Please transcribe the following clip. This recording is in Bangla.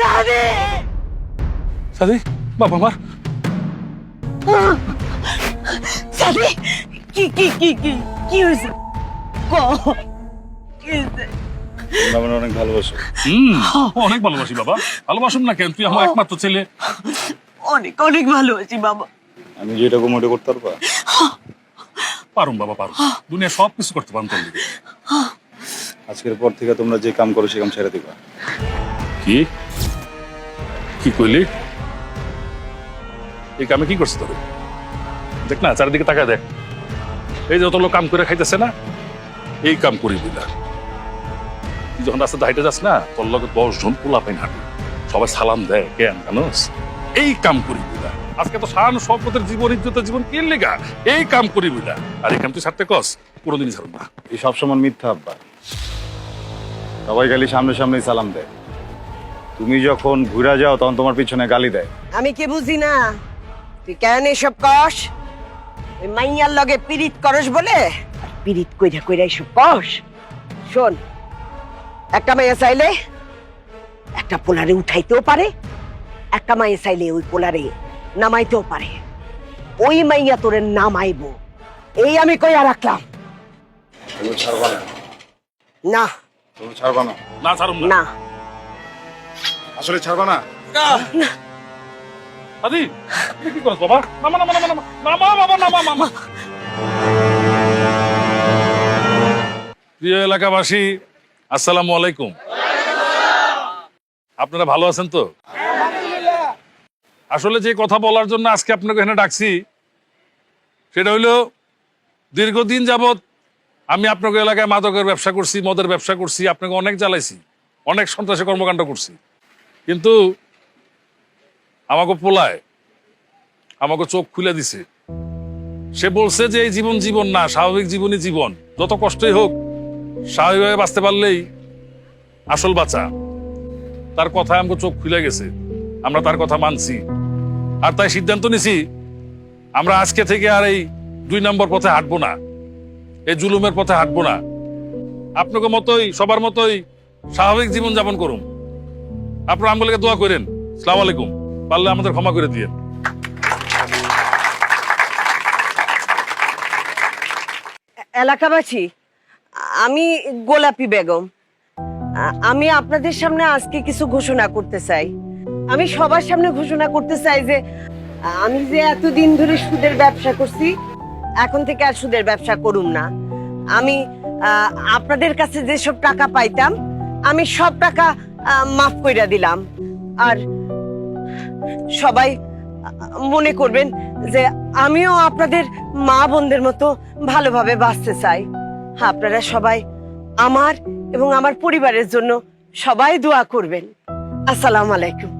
সাদি সাদি বাবা আমার সাদি কি কি কি কি কি হয়েছে? ক আমার অনেক ভালোবাসো। হুম অনেক ভালোবাসি বাবা। ভালোবাসুন না কেন? তুই আমার একমাত্র ছেলে। অনেক অনেক ভালোবাসি বাবা। আমি যেটা মোটে করতে পারবা? পারুম বাবা পারুম। দুনিয়া সব কিছু করতে পারুম তোর আজকের পর থেকে তোমরা যে কাম করো সে কাম ছেড়ে দিবা। কি? কি কইলি? এই কামে কি করছিস তোর? দেখ না, চারিদিকে তাকায় দেখ। এই যত লোক কাম করে খাইতেছে না, এই কাম করি বুঝলা তুই যখন হাইটে যাস না, তোর লগে দশ জন পোলা পাইন হাঁটে। সবাই সালাম দেয়, কেন জানোস? এই কাম করি বুঝলা আজকে তো সারান সম্পদের জীবন, ইজ্জতের জীবন, কে এই কাম করি বুঝলা আর এই কাম তুই ছাড়তে কস, কোনোদিনই ছাড়ব না। এই সবসময় মিথ্যা আব্বা। সবাই খালি সামনে সামনে সালাম দেয়। তুমি যখন ঘুরা যাও তখন তোমার পিছনে গালি দেয়। আমি কি বুঝি না? তুই কেন এসব কস? ওই মাইয়ার লগে পিরিত করস বলে? আর পিরিত কইরা কইরা এসব কস? শোন একটা মাইয়া চাইলে একটা পোলারে উঠাইতেও পারে একটা মাইয়া চাইলে ওই পোলারে নামাইতেও পারে। ওই মাইয়া তোরে নামাইবো। এই আমি কইয়া রাখলাম। তুমি ছাড়বা না। না। তুমি ছাড়বা না। না ছাড়ুম না। না। আসলে ছাড়বা না? আদি কি করছ বাবা? নামা নামা নামা নামা নামা বাবা নামা নামা প্রিয় এলাকাবাসী আসসালামু আলাইকুম। আপনারা ভালো আছেন তো? আসলে যে কথা বলার জন্য আজকে আপনাকে এখানে ডাকছি সেটা হইল দীর্ঘদিন যাবৎ আমি আপনাকে এলাকায় মাদকের ব্যবসা করছি মদের ব্যবসা করছি আপনাকে অনেক জ্বালাইছি অনেক সন্ত্রাসী কর্মকাণ্ড করছি। কিন্তু আমাকে পোলায়, আমাকে চোখ খুলে দিছে। সে বলছে যে এই জীবন জীবন না, স্বাভাবিক জীবনই জীবন। যত কষ্টই হোক, স্বাভাবিকভাবে বাঁচতে পারলেই আসল বাঁচা। তার কথায় আমাকে চোখ খুলে গেছে। আমরা তার কথা মানছি। আর তাই সিদ্ধান্ত নিছি, আমরা আজকে থেকে আর এই দুই নম্বর পথে হাঁটবো না। এই জুলুমের পথে হাঁটবো না। আপনাকে মতোই, সবার মতোই স্বাভাবিক জীবন যাপন করুন। আপনারা আমগুলোকে দোয়া করেন। সালাম আলাইকুম। পারলে আমাদের ক্ষমা করে দিয়ে এলাকাবাসী, আমি গোলাপি বেগম। আমি আপনাদের সামনে আজকে কিছু ঘোষণা করতে চাই। আমি সবার সামনে ঘোষণা করতে চাই যে, আমি যে এতদিন ধরে সুদের ব্যবসা করছি, এখন থেকে আর সুদের ব্যবসা করুম না। আমি আপনাদের কাছে যেসব টাকা পাইতাম, আমি সব টাকা মাফ কইরা দিলাম। আর সবাই মনে করবেন যে আমিও আপনাদের মা বোনদের মতো ভালোভাবে বাঁচতে চাই। আপনারা সবাই আমার এবং আমার পরিবারের জন্য সবাই দোয়া করবেন। আসসালামু আলাইকুম।